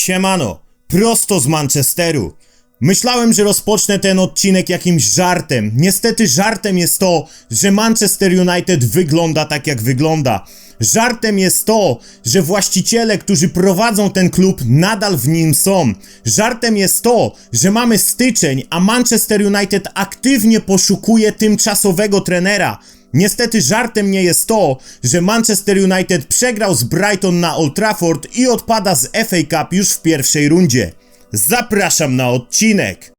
Siemano, prosto z Manchesteru. Myślałem, że rozpocznę ten odcinek jakimś żartem. Niestety żartem jest to, że Manchester United wygląda tak jak wygląda. Żartem jest to, że właściciele, którzy prowadzą ten klub, nadal w nim są. Żartem jest to, że mamy styczeń, a Manchester United aktywnie poszukuje tymczasowego trenera. Niestety żartem nie jest to, że Manchester United przegrał z Brighton na Old Trafford i odpada z FA Cup już w pierwszej rundzie. Zapraszam na odcinek.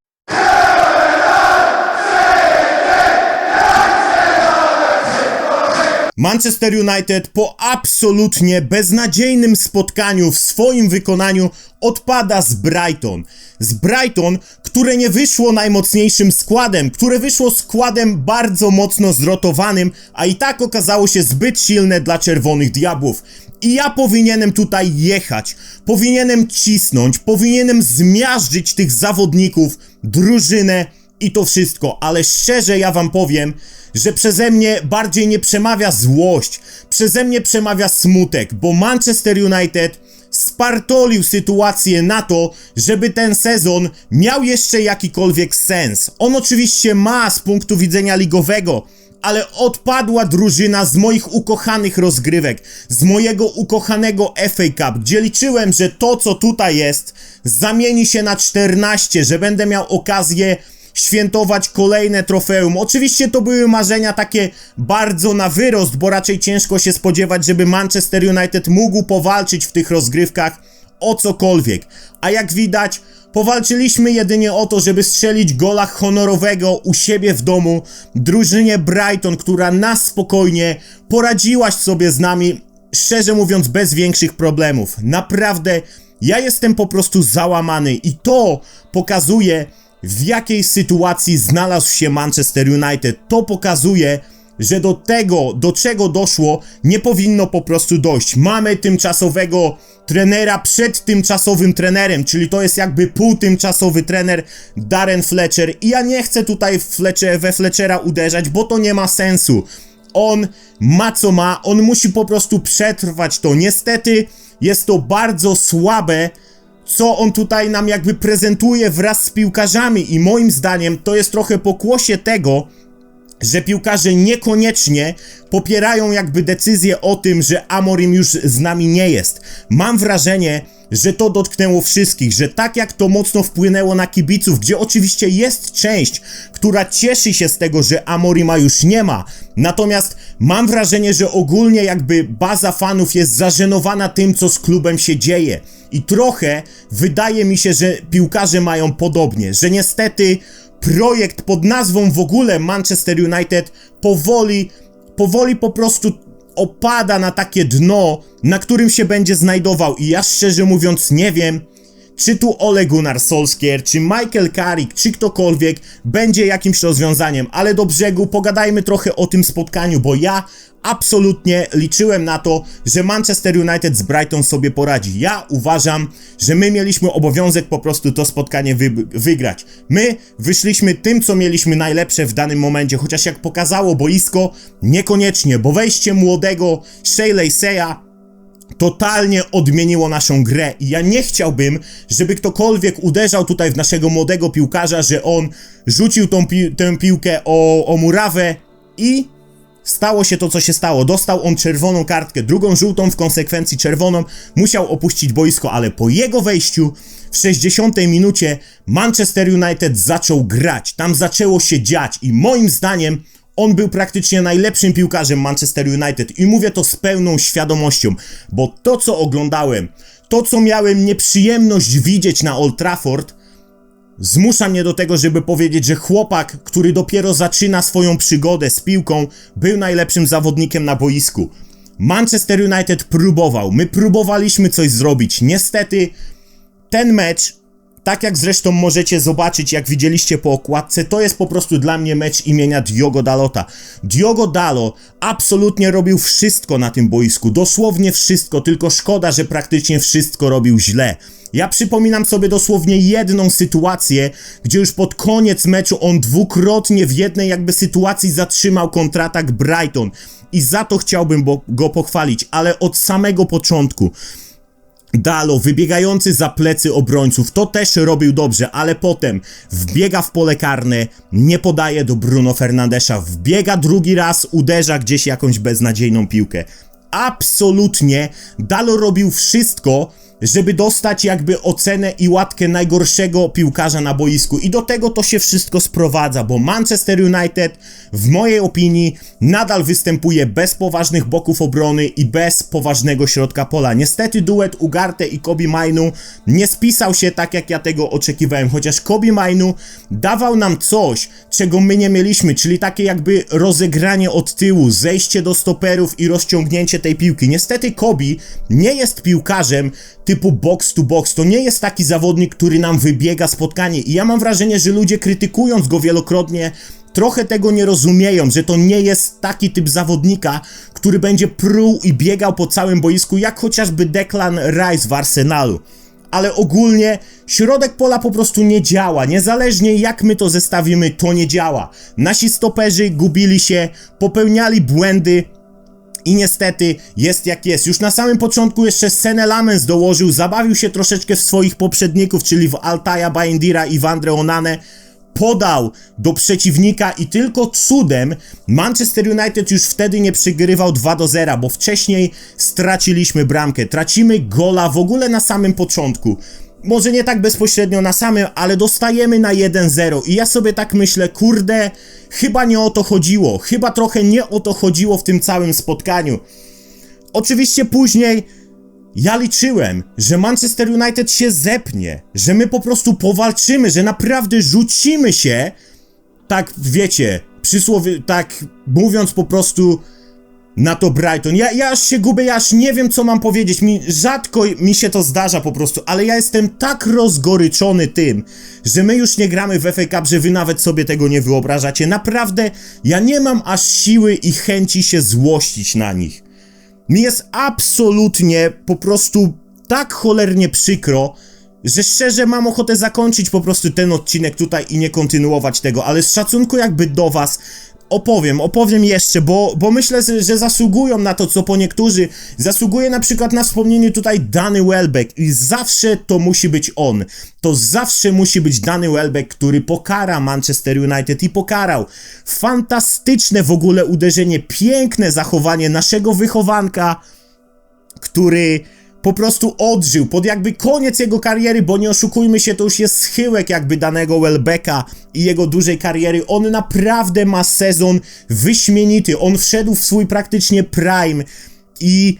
Manchester United po absolutnie beznadziejnym spotkaniu w swoim wykonaniu odpada z Brighton. Z Brighton, które nie wyszło najmocniejszym składem, które wyszło składem bardzo mocno zrotowanym, a i tak okazało się zbyt silne dla Czerwonych Diabłów. I ja powinienem tutaj jechać, powinienem cisnąć, powinienem zmiażdżyć tych zawodników, drużynę i to wszystko, ale szczerze ja wam powiem, że przeze mnie bardziej nie przemawia złość, przeze mnie przemawia smutek, bo Manchester United spartolił sytuację na to, żeby ten sezon miał jeszcze jakikolwiek sens. On oczywiście ma z punktu widzenia ligowego, ale odpadła drużyna z moich ukochanych rozgrywek, z mojego ukochanego FA Cup, gdzie liczyłem, że to co tutaj jest zamieni się na 14, że będę miał okazję świętować kolejne trofeum. Oczywiście to były marzenia takie bardzo na wyrost, bo raczej ciężko się spodziewać, żeby Manchester United mógł powalczyć w tych rozgrywkach o cokolwiek. A jak widać, powalczyliśmy jedynie o to, żeby strzelić gola honorowego u siebie w domu drużynie Brighton, która na spokojnie poradziłaś sobie z nami, szczerze mówiąc, bez większych problemów. Naprawdę, ja jestem po prostu załamany i to pokazuje, w jakiej sytuacji znalazł się Manchester United. To pokazuje, że do tego, do czego doszło, nie powinno po prostu dojść. Mamy tymczasowego trenera przed tymczasowym trenerem, czyli to jest jakby półtymczasowy trener Darren Fletcher i ja nie chcę tutaj Fletcher, we Fletchera uderzać, bo to nie ma sensu. On ma co ma, on musi po prostu przetrwać to. Niestety jest to bardzo słabe, co on tutaj nam jakby prezentuje wraz z piłkarzami i moim zdaniem to jest trochę pokłosie tego, że piłkarze niekoniecznie popierają jakby decyzję o tym, że Amorim już z nami nie jest. Mam wrażenie, że to dotknęło wszystkich, że tak jak to mocno wpłynęło na kibiców, gdzie oczywiście jest część, która cieszy się z tego, że Amorima już nie ma, natomiast mam wrażenie, że ogólnie jakby baza fanów jest zażenowana tym, co z klubem się dzieje. I trochę wydaje mi się, że piłkarze mają podobnie, że niestety projekt pod nazwą w ogóle Manchester United powoli, powoli po prostu opada na takie dno, na którym się będzie znajdował. I ja szczerze mówiąc nie wiem, czy tu Ole Gunnar Solskjaer, czy Michael Carrick, czy ktokolwiek będzie jakimś rozwiązaniem, ale do brzegu pogadajmy trochę o tym spotkaniu, bo ja absolutnie liczyłem na to, że Manchester United z Brighton sobie poradzi. Ja uważam, że my mieliśmy obowiązek po prostu to spotkanie wy wygrać. My wyszliśmy tym, co mieliśmy najlepsze w danym momencie, chociaż jak pokazało boisko, niekoniecznie, bo wejście młodego Shayla Seya totalnie odmieniło naszą grę i ja nie chciałbym, żeby ktokolwiek uderzał tutaj w naszego młodego piłkarza, że on rzucił tą pi tę piłkę o, o murawę i Stało się to, co się stało. Dostał on czerwoną kartkę, drugą żółtą, w konsekwencji czerwoną. Musiał opuścić boisko, ale po jego wejściu w 60 minucie Manchester United zaczął grać. Tam zaczęło się dziać i moim zdaniem on był praktycznie najlepszym piłkarzem Manchester United i mówię to z pełną świadomością, bo to co oglądałem, to co miałem nieprzyjemność widzieć na Old Trafford, zmusza mnie do tego, żeby powiedzieć, że chłopak, który dopiero zaczyna swoją przygodę z piłką, był najlepszym zawodnikiem na boisku. Manchester United próbował, my próbowaliśmy coś zrobić. Niestety ten mecz tak jak zresztą możecie zobaczyć, jak widzieliście po okładce, to jest po prostu dla mnie mecz imienia Diogo Dalota. Diogo Dalo absolutnie robił wszystko na tym boisku, dosłownie wszystko, tylko szkoda, że praktycznie wszystko robił źle. Ja przypominam sobie dosłownie jedną sytuację, gdzie już pod koniec meczu on dwukrotnie w jednej jakby sytuacji zatrzymał kontratak Brighton i za to chciałbym go pochwalić, ale od samego początku Dalo, wybiegający za plecy obrońców, to też robił dobrze, ale potem wbiega w pole karne, nie podaje do Bruno Fernandesza, wbiega drugi raz, uderza gdzieś jakąś beznadziejną piłkę. Absolutnie Dalo robił wszystko, żeby dostać jakby ocenę i łatkę najgorszego piłkarza na boisku. I do tego to się wszystko sprowadza, bo Manchester United w mojej opinii nadal występuje bez poważnych boków obrony i bez poważnego środka pola. Niestety duet Ugarte i Kobe Mainu nie spisał się tak jak ja tego oczekiwałem, chociaż Kobe Mainu dawał nam coś, czego my nie mieliśmy, czyli takie jakby rozegranie od tyłu, zejście do stoperów i rozciągnięcie tej piłki. Niestety Kobe nie jest piłkarzem, typu box to box. To nie jest taki zawodnik, który nam wybiega spotkanie. I ja mam wrażenie, że ludzie krytykując go wielokrotnie, trochę tego nie rozumieją, że to nie jest taki typ zawodnika, który będzie pruł i biegał po całym boisku, jak chociażby Declan Rice w Arsenalu. Ale ogólnie środek pola po prostu nie działa. Niezależnie jak my to zestawimy, to nie działa. Nasi stoperzy gubili się, popełniali błędy, i niestety jest jak jest. Już na samym początku jeszcze Sene Lamens dołożył, zabawił się troszeczkę w swoich poprzedników, czyli w Altaja Baindira i Wandre Onane. Podał do przeciwnika i tylko cudem Manchester United już wtedy nie przegrywał 2 do 0, bo wcześniej straciliśmy bramkę. Tracimy gola w ogóle na samym początku może nie tak bezpośrednio na samym, ale dostajemy na 1-0 i ja sobie tak myślę, kurde, chyba nie o to chodziło, chyba trochę nie o to chodziło w tym całym spotkaniu. Oczywiście później ja liczyłem, że Manchester United się zepnie, że my po prostu powalczymy, że naprawdę rzucimy się, tak wiecie, przysłowie, tak mówiąc po prostu na to Brighton. Ja, ja aż się gubię, ja aż nie wiem co mam powiedzieć. Mi, rzadko mi się to zdarza po prostu, ale ja jestem tak rozgoryczony tym, że my już nie gramy w FA Cup, że wy nawet sobie tego nie wyobrażacie. Naprawdę, ja nie mam aż siły i chęci się złościć na nich. Mi jest absolutnie po prostu tak cholernie przykro, że szczerze mam ochotę zakończyć po prostu ten odcinek tutaj i nie kontynuować tego, ale z szacunku jakby do was, opowiem, opowiem jeszcze, bo, bo myślę, że zasługują na to, co po niektórzy. Zasługuje na przykład na wspomnienie tutaj Danny Welbeck i zawsze to musi być on. To zawsze musi być Danny Welbeck, który pokara Manchester United i pokarał. Fantastyczne w ogóle uderzenie, piękne zachowanie naszego wychowanka, który po prostu odżył pod jakby koniec jego kariery, bo nie oszukujmy się, to już jest schyłek jakby danego Welbecka i jego dużej kariery. On naprawdę ma sezon wyśmienity. On wszedł w swój praktycznie prime i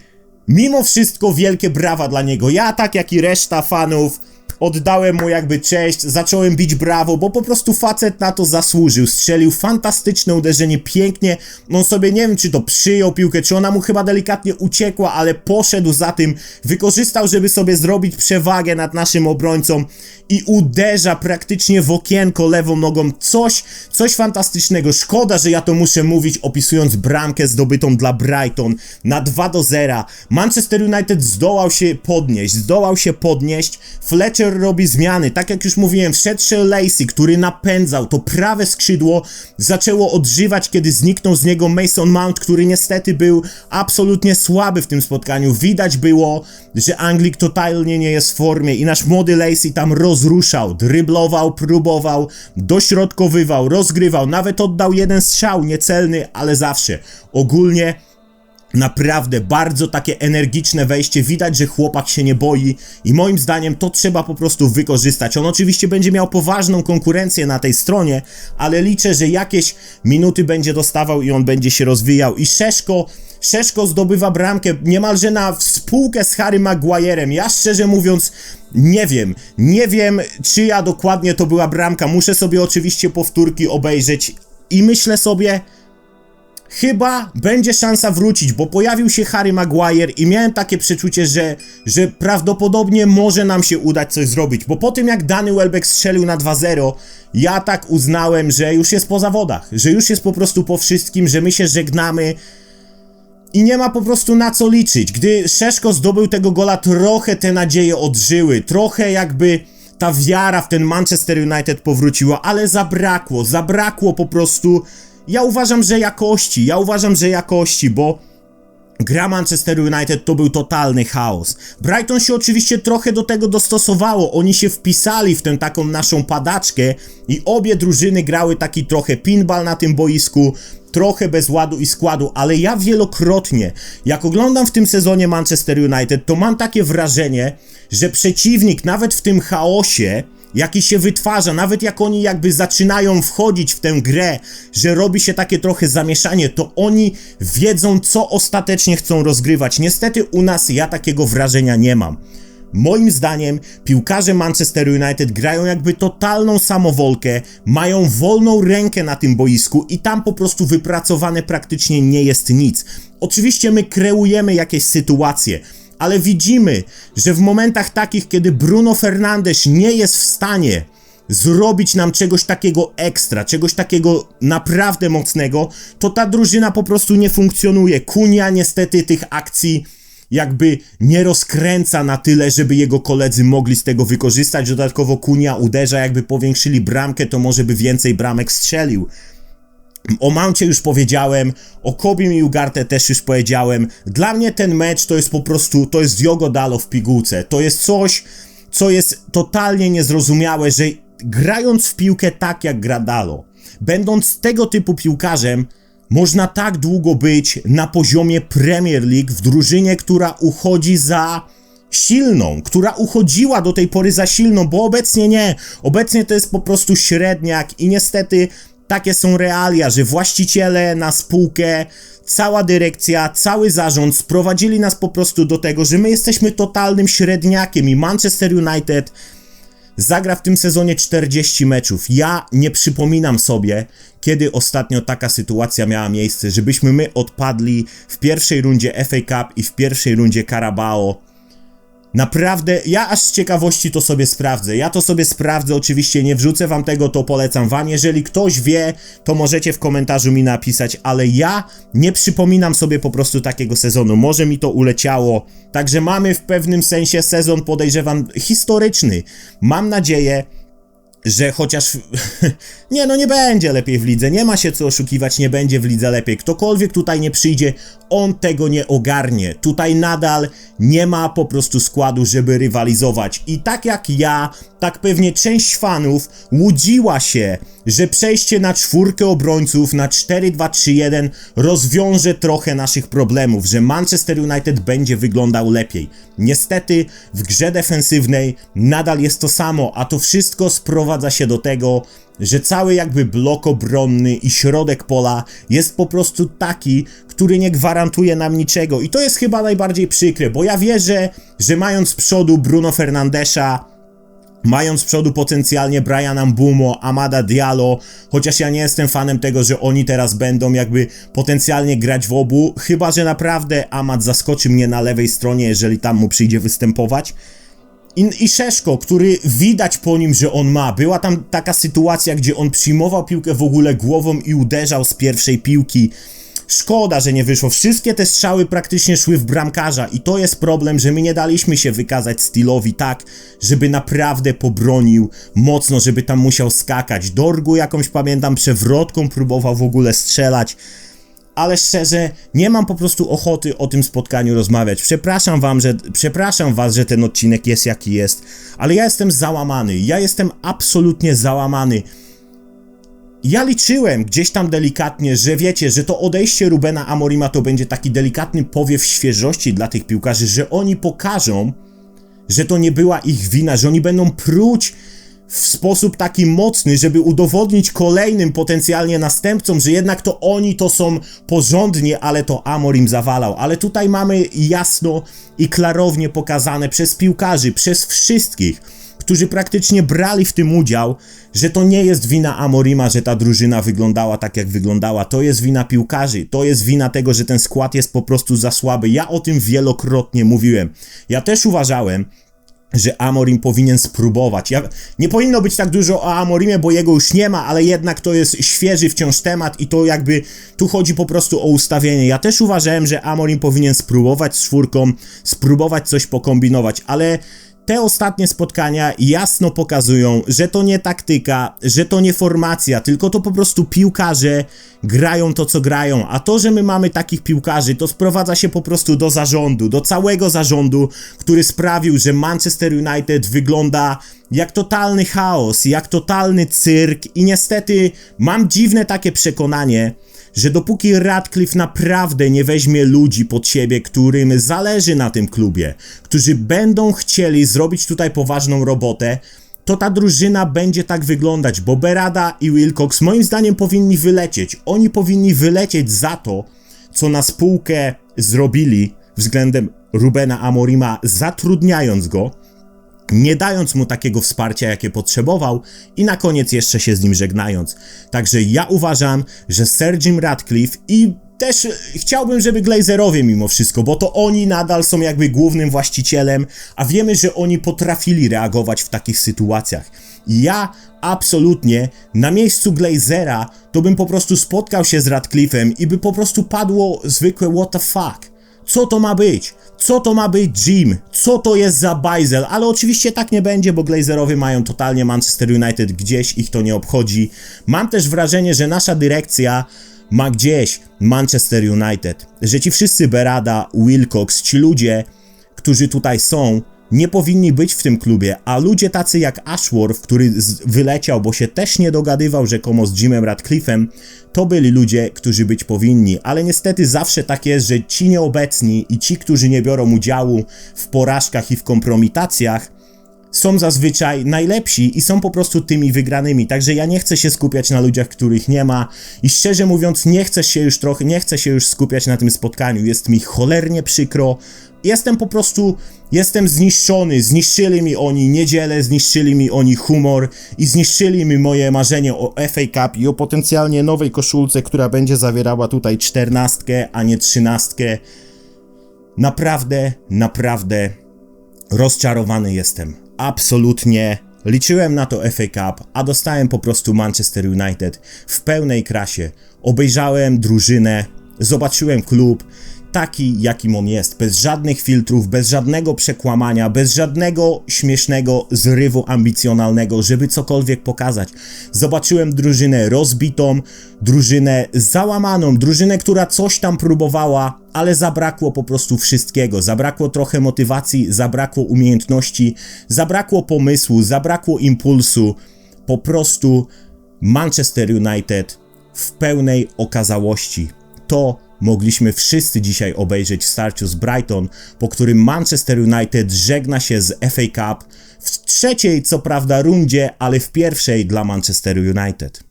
mimo wszystko wielkie brawa dla niego. Ja, tak jak i reszta fanów, oddałem mu jakby cześć, zacząłem bić brawo, bo po prostu facet na to zasłużył. Strzelił fantastyczne uderzenie, pięknie. On sobie nie wiem, czy to przyjął piłkę, czy ona mu chyba delikatnie uciekła, ale poszedł za tym, wykorzystał, żeby sobie zrobić przewagę nad naszym obrońcą i uderza praktycznie w okienko lewą nogą. Coś, coś fantastycznego. Szkoda, że ja to muszę mówić, opisując bramkę zdobytą dla Brighton na 2 do 0. Manchester United zdołał się podnieść, zdołał się podnieść. Fletcher robi zmiany. Tak jak już mówiłem, wszedł Lacey, który napędzał. To prawe skrzydło zaczęło odżywać, kiedy zniknął z niego Mason Mount, który niestety był absolutnie słaby w tym spotkaniu. Widać było, że Anglik totalnie nie jest w formie i nasz młody Lacey tam rozruszał, dryblował, próbował, dośrodkowywał, rozgrywał, nawet oddał jeden strzał niecelny, ale zawsze. Ogólnie Naprawdę bardzo takie energiczne wejście, widać, że chłopak się nie boi i moim zdaniem to trzeba po prostu wykorzystać. On oczywiście będzie miał poważną konkurencję na tej stronie, ale liczę, że jakieś minuty będzie dostawał i on będzie się rozwijał. I Szeszko, Szeszko zdobywa bramkę niemalże na współkę z Harry Maguirem. Ja szczerze mówiąc nie wiem, nie wiem czyja dokładnie to była bramka. Muszę sobie oczywiście powtórki obejrzeć i myślę sobie chyba będzie szansa wrócić, bo pojawił się Harry Maguire i miałem takie przeczucie, że, że prawdopodobnie może nam się udać coś zrobić, bo po tym jak Danny Welbeck strzelił na 2-0, ja tak uznałem, że już jest po zawodach, że już jest po prostu po wszystkim, że my się żegnamy i nie ma po prostu na co liczyć. Gdy Szeszko zdobył tego gola, trochę te nadzieje odżyły, trochę jakby ta wiara w ten Manchester United powróciła, ale zabrakło, zabrakło po prostu ja uważam, że jakości, ja uważam, że jakości, bo Gra Manchester United to był totalny chaos. Brighton się oczywiście trochę do tego dostosowało. Oni się wpisali w tę taką naszą padaczkę i obie drużyny grały taki trochę pinball na tym boisku, trochę bez ładu i składu, ale ja wielokrotnie, jak oglądam w tym sezonie Manchester United, to mam takie wrażenie, że przeciwnik nawet w tym chaosie jaki się wytwarza, nawet jak oni jakby zaczynają wchodzić w tę grę, że robi się takie trochę zamieszanie, to oni wiedzą, co ostatecznie chcą rozgrywać. Niestety u nas ja takiego wrażenia nie mam. Moim zdaniem piłkarze Manchester United grają jakby totalną samowolkę, mają wolną rękę na tym boisku i tam po prostu wypracowane praktycznie nie jest nic. Oczywiście my kreujemy jakieś sytuacje, ale widzimy, że w momentach takich, kiedy Bruno Fernandes nie jest w stanie zrobić nam czegoś takiego ekstra, czegoś takiego naprawdę mocnego, to ta drużyna po prostu nie funkcjonuje. Kunia niestety tych akcji jakby nie rozkręca na tyle, żeby jego koledzy mogli z tego wykorzystać. Dodatkowo Kunia uderza, jakby powiększyli bramkę, to może by więcej bramek strzelił. O Mouncie już powiedziałem, o Kobim i Ugarte też już powiedziałem. Dla mnie ten mecz to jest po prostu, to jest Diogo Dalo w pigułce. To jest coś, co jest totalnie niezrozumiałe, że grając w piłkę tak jak gra Dalo, będąc tego typu piłkarzem, można tak długo być na poziomie Premier League w drużynie, która uchodzi za silną, która uchodziła do tej pory za silną, bo obecnie nie. Obecnie to jest po prostu średniak i niestety takie są realia, że właściciele na spółkę, cała dyrekcja, cały zarząd sprowadzili nas po prostu do tego, że my jesteśmy totalnym średniakiem i Manchester United zagra w tym sezonie 40 meczów. Ja nie przypominam sobie, kiedy ostatnio taka sytuacja miała miejsce, żebyśmy my odpadli w pierwszej rundzie FA Cup i w pierwszej rundzie Carabao Naprawdę, ja aż z ciekawości to sobie sprawdzę. Ja to sobie sprawdzę, oczywiście nie wrzucę wam tego, to polecam wam. Jeżeli ktoś wie, to możecie w komentarzu mi napisać, ale ja nie przypominam sobie po prostu takiego sezonu. Może mi to uleciało. Także mamy w pewnym sensie sezon, podejrzewam, historyczny. Mam nadzieję, że chociaż. nie, no nie będzie lepiej w lidze, nie ma się co oszukiwać, nie będzie w lidze lepiej. Ktokolwiek tutaj nie przyjdzie, on tego nie ogarnie. Tutaj nadal nie ma po prostu składu, żeby rywalizować. I tak jak ja, tak pewnie część fanów łudziła się, że przejście na czwórkę obrońców na 4-2-3-1 rozwiąże trochę naszych problemów, że Manchester United będzie wyglądał lepiej. Niestety w grze defensywnej nadal jest to samo, a to wszystko sprowadza się do tego, że cały jakby blok obronny i środek pola jest po prostu taki, który nie gwarantuje nam niczego. I to jest chyba najbardziej przykre, bo ja wierzę, że mając z przodu Bruno Fernandesza, Mając z przodu potencjalnie Briana Mbumo, Amada Diallo, chociaż ja nie jestem fanem tego, że oni teraz będą jakby potencjalnie grać w obu, chyba że naprawdę Amad zaskoczy mnie na lewej stronie, jeżeli tam mu przyjdzie występować. I, I Szeszko, który widać po nim, że on ma. Była tam taka sytuacja, gdzie on przyjmował piłkę w ogóle głową i uderzał z pierwszej piłki. Szkoda, że nie wyszło. Wszystkie te strzały praktycznie szły w bramkarza i to jest problem, że my nie daliśmy się wykazać stylowi tak, żeby naprawdę pobronił mocno, żeby tam musiał skakać. Dorgu jakąś pamiętam przewrotką próbował w ogóle strzelać ale szczerze, nie mam po prostu ochoty o tym spotkaniu rozmawiać. Przepraszam wam, że przepraszam was, że ten odcinek jest jaki jest, ale ja jestem załamany. Ja jestem absolutnie załamany. Ja liczyłem gdzieś tam delikatnie, że wiecie, że to odejście Rubena Amorima to będzie taki delikatny powiew świeżości dla tych piłkarzy, że oni pokażą, że to nie była ich wina, że oni będą pruć w sposób taki mocny, żeby udowodnić kolejnym potencjalnie następcom, że jednak to oni to są porządnie, ale to Amorim zawalał. Ale tutaj mamy jasno i klarownie pokazane przez piłkarzy, przez wszystkich, którzy praktycznie brali w tym udział, że to nie jest wina Amorima, że ta drużyna wyglądała tak, jak wyglądała. To jest wina piłkarzy. To jest wina tego, że ten skład jest po prostu za słaby. Ja o tym wielokrotnie mówiłem. Ja też uważałem, że Amorim powinien spróbować. Ja, nie powinno być tak dużo o Amorimie, bo jego już nie ma, ale jednak to jest świeży wciąż temat i to jakby tu chodzi po prostu o ustawienie. Ja też uważałem, że Amorim powinien spróbować z czwórką, spróbować coś pokombinować, ale te ostatnie spotkania jasno pokazują, że to nie taktyka, że to nie formacja, tylko to po prostu piłkarze grają to, co grają. A to, że my mamy takich piłkarzy, to sprowadza się po prostu do zarządu, do całego zarządu, który sprawił, że Manchester United wygląda jak totalny chaos, jak totalny cyrk i niestety mam dziwne takie przekonanie, że dopóki Radcliffe naprawdę nie weźmie ludzi pod siebie, którym zależy na tym klubie, którzy będą chcieli zrobić tutaj poważną robotę, to ta drużyna będzie tak wyglądać, bo Berada i Wilcox moim zdaniem powinni wylecieć. Oni powinni wylecieć za to, co na spółkę zrobili względem Rubena Amorima, zatrudniając go, nie dając mu takiego wsparcia, jakie potrzebował i na koniec jeszcze się z nim żegnając. Także ja uważam, że Sir Jim Radcliffe i też chciałbym, żeby Glazerowie mimo wszystko, bo to oni nadal są jakby głównym właścicielem, a wiemy, że oni potrafili reagować w takich sytuacjach. Ja absolutnie na miejscu Glazera to bym po prostu spotkał się z Radcliffem i by po prostu padło zwykłe what the fuck. Co to ma być? Co to ma być Jim? Co to jest za bajzel? Ale oczywiście tak nie będzie, bo Glazerowie mają totalnie Manchester United gdzieś, ich to nie obchodzi. Mam też wrażenie, że nasza dyrekcja ma gdzieś Manchester United. Że ci wszyscy Berada, Wilcox, ci ludzie, którzy tutaj są, nie powinni być w tym klubie, a ludzie tacy jak Ashworth, który wyleciał, bo się też nie dogadywał rzekomo z Jimem Radcliffe'em, to byli ludzie, którzy być powinni, ale niestety zawsze tak jest, że ci nieobecni i ci, którzy nie biorą udziału w porażkach i w kompromitacjach, są zazwyczaj najlepsi i są po prostu tymi wygranymi. Także ja nie chcę się skupiać na ludziach, których nie ma i szczerze mówiąc nie chcę się już trochę, nie chcę się już skupiać na tym spotkaniu. Jest mi cholernie przykro. Jestem po prostu, jestem zniszczony. Zniszczyli mi oni niedzielę, zniszczyli mi oni humor i zniszczyli mi moje marzenie o FA Cup i o potencjalnie nowej koszulce, która będzie zawierała tutaj czternastkę, a nie trzynastkę. Naprawdę, naprawdę rozczarowany jestem absolutnie liczyłem na to FA Cup, a dostałem po prostu Manchester United w pełnej krasie. Obejrzałem drużynę, zobaczyłem klub, taki jakim on jest, bez żadnych filtrów, bez żadnego przekłamania, bez żadnego śmiesznego zrywu ambicjonalnego, żeby cokolwiek pokazać. Zobaczyłem drużynę rozbitą, drużynę załamaną, drużynę, która coś tam próbowała, ale zabrakło po prostu wszystkiego. Zabrakło trochę motywacji, zabrakło umiejętności, zabrakło pomysłu, zabrakło impulsu. Po prostu Manchester United w pełnej okazałości. To mogliśmy wszyscy dzisiaj obejrzeć w starciu z Brighton, po którym Manchester United żegna się z FA Cup w trzeciej, co prawda, rundzie, ale w pierwszej dla Manchester United.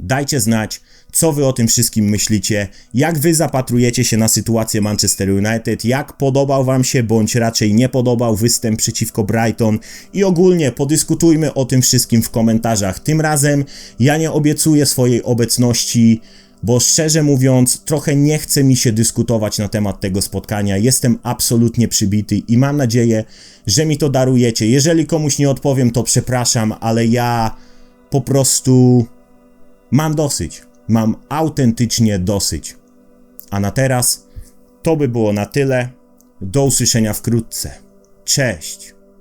Dajcie znać, co wy o tym wszystkim myślicie, jak wy zapatrujecie się na sytuację Manchester United, jak podobał wam się, bądź raczej nie podobał występ przeciwko Brighton i ogólnie podyskutujmy o tym wszystkim w komentarzach. Tym razem ja nie obiecuję swojej obecności bo szczerze mówiąc, trochę nie chce mi się dyskutować na temat tego spotkania. Jestem absolutnie przybity i mam nadzieję, że mi to darujecie. Jeżeli komuś nie odpowiem, to przepraszam, ale ja po prostu mam dosyć. Mam autentycznie dosyć. A na teraz to by było na tyle. Do usłyszenia wkrótce. Cześć.